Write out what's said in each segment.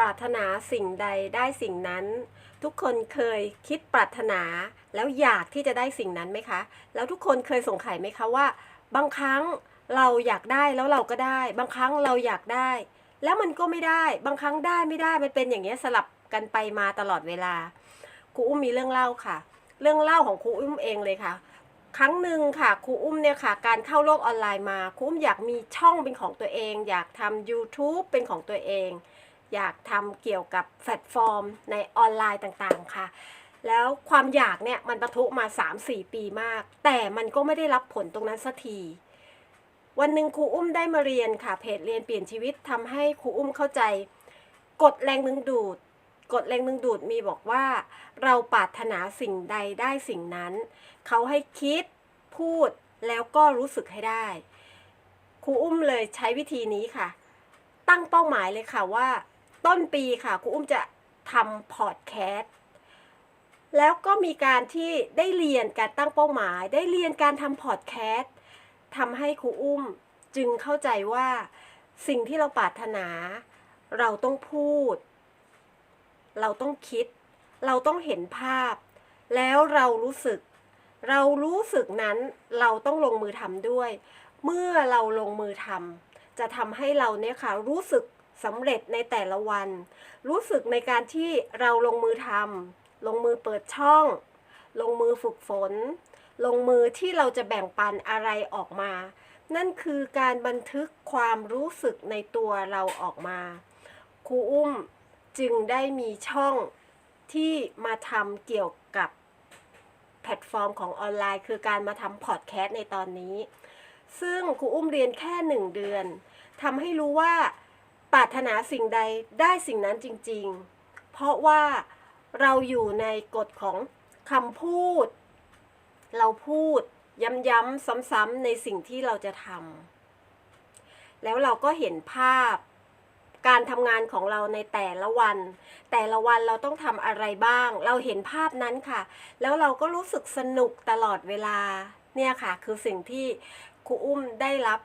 ปรารถนาสิ่งใดได้สิ่งนั้น ทุกคนเคยคิดปรารถนาแล้วอยากที่จะได้สิ่งนั้นไหมคะ แล้วทุกคนเคยสงสัยไหมคะว่า บางครั้งเราอยากได้แล้วเราก็ได้ บางครั้งเราอยากได้ แล้วมันก็ไม่ได้ บางครั้งได้ไม่ได้มันเป็นอย่างเงี้ยสลับกันไปมาตลอดเวลาครูอุ้มมีเรื่องเล่าค่ะ เรื่องเล่าของครูอุ้มเองเลยค่ะ ครั้งหนึ่งค่ะครูอุ้มเนี่ยค่ะ การเข้าโลกออนไลน์มาครูอุ้มอยากมีช่องเป็นของตัวเอง อยากทำ YouTube เป็นของตัวเอง อยากทำเกี่ยวกับแพลตฟอร์มในออนไลน์ต่างๆค่ะ แล้วความอยากเนี่ยมันประทุมา 3-4 ปีมาก แต่มันก็ไม่ได้รับผลตรงนั้นสักทีวันหนึ่งครูอุ้มได้มาเรียนค่ะ เพจเรียนเปลี่ยนชีวิตทำให้ครูอุ้มเข้าใจ กฎแรงดึงดูด กฎแรงดึงดูดมีบอกว่า เราปรารถนาสิ่งใดได้สิ่งนั้น เขาให้คิดพูดแล้วก็รู้สึกให้ได้ครูอุ้มเลยใช้วิธีนี้ค่ะ ตั้งเป้าหมายเลยค่ะว่า ต้นปีค่ะครูอุ้มจะทำพอดแคสต์แล้วก็มีการที่ได้เรียนการตั้งเป้าหมาย ได้เรียนการทำพอดแคสต์ทำให้ครูอุ้มจึงเข้าใจว่าสิ่งที่เราปรารถนา เราต้องพูด เราต้องคิด เราต้องเห็นภาพ แล้วเรารู้สึก เรารู้สึกนั้นเราต้องลงมือทำด้วย เมื่อเราลงมือทำจะทำให้เราเนี่ยค่ะรู้สึก สำเร็จในแต่ละวัน รู้สึกในการที่เราลงมือทำลงมือเปิดช่อง ลงมือฝึกฝน ลงมือที่เราจะแบ่งปันอะไรออกมา นั่นคือการบันทึกความรู้สึกในตัวเราออกมาครูอุ้มจึงได้มีช่องที่มาทำเกี่ยวกับแพลตฟอร์มของออนไลน์ คือการมาทำพอดแคสต์ในตอนนี้ ซึ่งครูอุ้มเรียนแค่หนึ่งเดือนทำให้รู้ว่า ปรารถนาสิ่งใดได้สิ่งนั้นจริง ๆ เพราะว่าเราอยู่ในกฎของคำพูด เราพูดย้ำๆซ้ำๆในสิ่งที่เราจะทำแล้วเราก็เห็นภาพการทำงานของเราในแต่ละวัน แต่ละวันเราต้องทำอะไรบ้าง เราเห็นภาพนั้นค่ะ แล้วเราก็รู้สึกสนุกตลอดเวลา เนี่ยค่ะ คือสิ่งที่ครูอุ้มได้รับ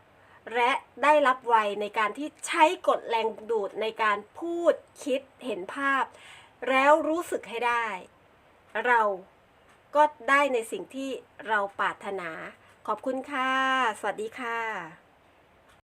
และได้รับไวในการที่ใช้กฎแรงดูดในการพูดคิดเห็นภาพ แล้วรู้สึกให้ได้ เราก็ได้ในสิ่งที่เราปรารถนา ขอบคุณค่ะ สวัสดีค่ะ